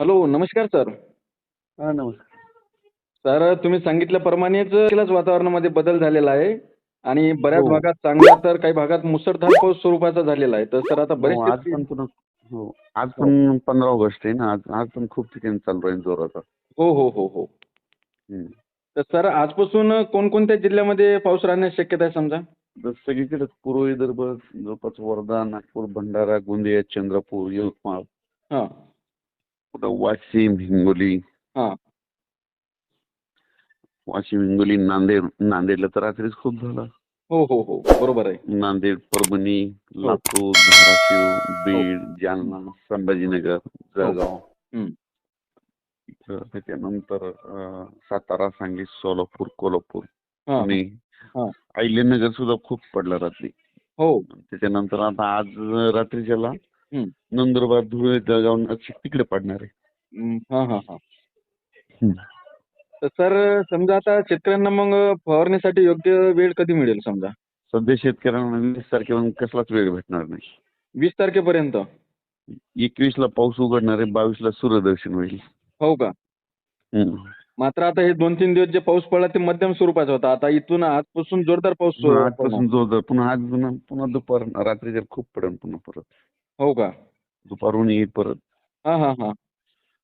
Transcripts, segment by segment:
Hello नमस्कार sir. हा नमस्कार. सर तुम्ही सांगितल्याप्रमाणेच केलाच वातावरणामध्ये बदल झालेला आहे आणि बऱ्याच हो. भागात चांगला तर काही भागात मुसळधार पाऊस स्वरूपाचा झालेला आहे. तर सर आता बरेच हो, आज शेतकरी- पण पुन्हा हो आज पण पंधरा ऑगस्ट आहे ना आज आज पण खूप ठिकाणी चालू राहील जोराचा हो हो हो हो. हम्म. तर सर आजपासून कोणकोणत्या जिल्ह्यामध्ये पाऊस राहण्याची शक्यता आहे समजा? तर सगळीकडे पूर्व विदर्भ जवळपास वर्धा नागपूर भंडारा गोंदिया चंद्रपूर यवतमाळ. हां. वाशिम हिंगोली हां वाशिम हिंगोली नांदेड नांदेडला तर रात्रीच खूप झाला हो हो हो बरोबर आहे नांदेड परभणी. लातूर धाराशिव बीड जालना संभाजीनगर जळगाव त्याच्यानंतर सातारा सांगली सोलापूर कोल्हापूर. पुणे हां. अहिल्यानगर सुद्धा खूप पडला रात्री. हो. त्याच्यानंतर आता आज रात्रीच्याला हम्म. नंदुरबार धुळे जळगाव नाशिक तिकडे पडणार आहे. हां हां हां. तर सर समजा आता शेतकऱ्यांना मग फवारणीसाठी योग्य वेळ कधी मिळेल समजा? सध्या शेतकऱ्यांना वीस तारखेला कसलाच वेळ भेटणार नाही. वीस तारखेपर्यंत? एकवीस ला पाऊस उघडणार आहे बावीस ला सूर्यदर्शन होईल. हो का? हम्म. मात्र आता हे दोन तीन दिवस जे पाऊस पडला ते मध्यम स्वरूपाचा होता. आता इथून आजपासून जोरदार पाऊस सुरू पुन्हा. आजपासून जोरदार. पुन्हा आज पुन्हा पुन्हा दुपार रात्रीच्या खूप पडेल पुन्हा परत. हो का? दुपारून येईल परत. हा हा हा.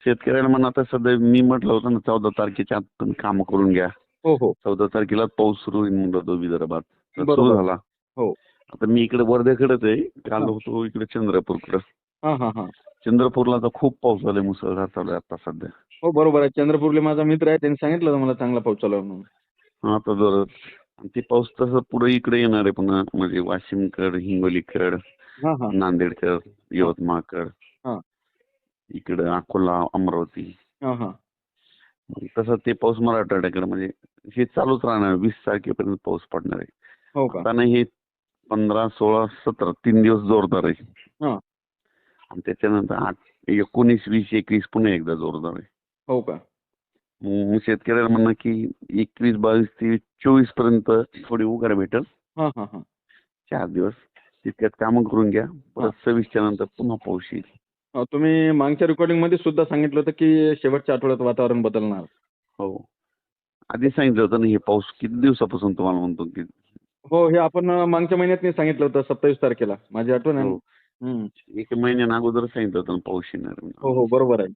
शेतकऱ्याला म्हणा आता सध्या मी म्हटलं होतं ना चौदा तारखेच्या आत तुम्ही कामं करून घ्या. हो हो. चौदा तारखेला पाऊस सुरू होईल म्हणलं तो विदर्भात तर बरोबर. सुरू झाला. हो. आता मी इकडे वर्ध्याकडेच आहे. काल. होतो इकडे चंद्रपूरकडे. हा हा हा. चंद्रपूरला तर खूप पाऊस झालाय मुसळधार चालू आहे आता सध्या. हो बरोबर आहे. चंद्रपूरले माझा मित्र आहे त्यांनी सांगितलं होतं मला चांगला पाऊस चालू आहे म्हणून. हा, आता जर ते पाऊस तसं पुढे इकडे येणार आहे पुन्हा म्हणजे वाशिमकड हिंगोलीकड नांदेडकड यवतमाळकड. इकडे अकोला अमरावती. तसं ते पाऊस मराठवाड्याकडे म्हणजे हे चालूच राहणार वीस तारखेपर्यंत पाऊस पडणार आहे. हो का? आता नाही हे पंधरा सोळा सतरा तीन दिवस जोरदार आहे. आणि त्याच्यानंतर आठ एकोणीस वीस एकवीस पुन्हा एकदा जोरदार आहे. हो का? शेतकऱ्याला म्हणणं की एकवीस बावीस तेवीस चोवीसपर्यंत थोडी उघड भेटेल. हा हा हा. चार दिवस. तितक्यात कामं करून घ्या. परत सव्वीसच्या नंतर पुन्हा पाऊस येईल. तुम्ही मागच्या रेकॉर्डिंगमध्ये सुद्धा सांगितलं होतं की शेवटच्या आठवड्यात वातावरण बदलणार. हो. आधी सांगितलं होतं ना हे पाऊस किती दिवसापासून तुम्हाला म्हणतो की हो हे आपण मागच्या महिन्यात मी सांगितलं होतं सत्तावीस तारखेला. माझी आठवण आहे. हो. एक महिन्यानं अगोदर सांगितलं होतं पाऊस येणार. हो हो बरोबर आहे.